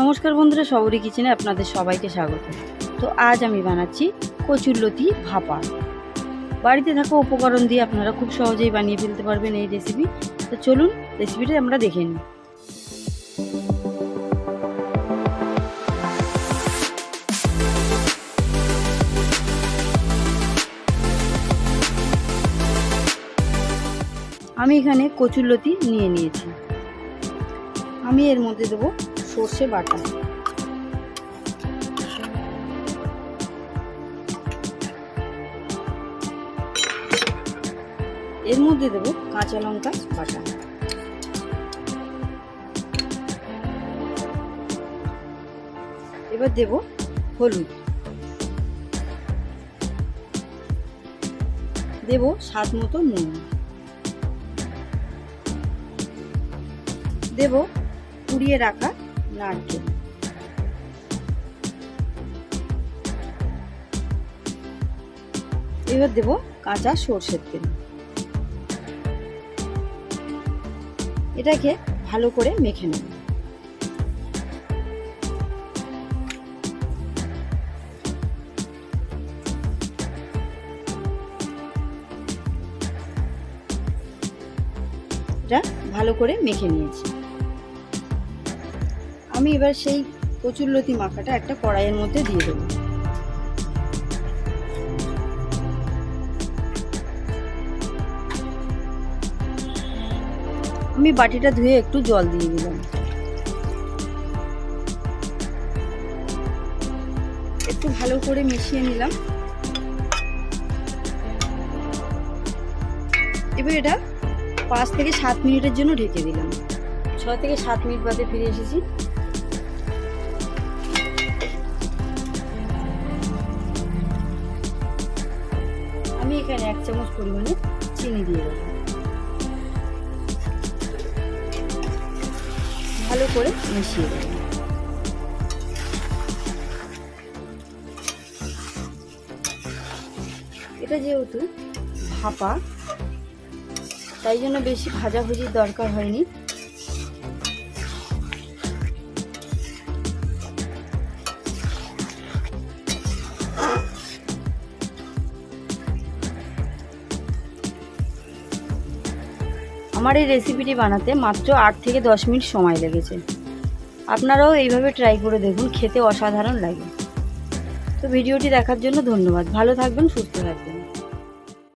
নমস্কার বন্ধুরা, শহরি কিচেনে আপনাদের সবাইকে স্বাগত। তো আজ আমি বানাচ্ছি কচুরলতি ভাপা। বাড়িতে থাকা উপকরণ দিয়ে আপনারা খুব সহজেই বানিয়ে ফেলতে পারবেন এই রেসিপি তো চলুন রেসিপিটা আমরা দেখে নিই। আমি এখানে কচুরলতি নিয়ে নিয়েছি। আমি এর মধ্যে দেবো সর্ষে বাটা। এর মধ্যে দেবো কাঁচা লঙ্কা বাটা। এবার দেব হলুদ। দেব স্বাদ মতো নুন। দেব কুড়িয়ে রাখা নারকেল। এবার দেব কাঁচা সর্ষের তেল। এটাকে ভালো করে মেখে নেব। এটা ভালো করে মেখে নিয়েছি। আমি এবার সেই কচুরলতি মাখাটা একটা কড়াইয়ের মধ্যে দিয়ে দেবো। আমি বাটিটা ধুয়ে একটু জল দিয়ে দিলাম। একটু ভালো করে মিশিয়ে নিলাম। এবার এটা পাঁচ থেকে সাত মিনিটের জন্য ঢেকে দিলাম। ছ থেকে সাত মিনিট বাদে ফিরে এসেছি। আমি এখানে এক চামচ পরিমাণে চিনি দিয়ে দেবো। ভালো করে মিশিয়ে দেবো। এটা যেহেতু ভাপা, তাই জন্য বেশি ভাজাভুজির দরকার হয়নি। আমার এই রেসিপিটি বানাতে মাত্র আট থেকে দশ মিনিট সময় লেগেছে। আপনারাও এইভাবে ট্রাই করে দেখুন, খেতে অসাধারণ লাগে। তো ভিডিওটি দেখার জন্য ধন্যবাদ। ভালো থাকবেন, সুস্থ থাকবেন।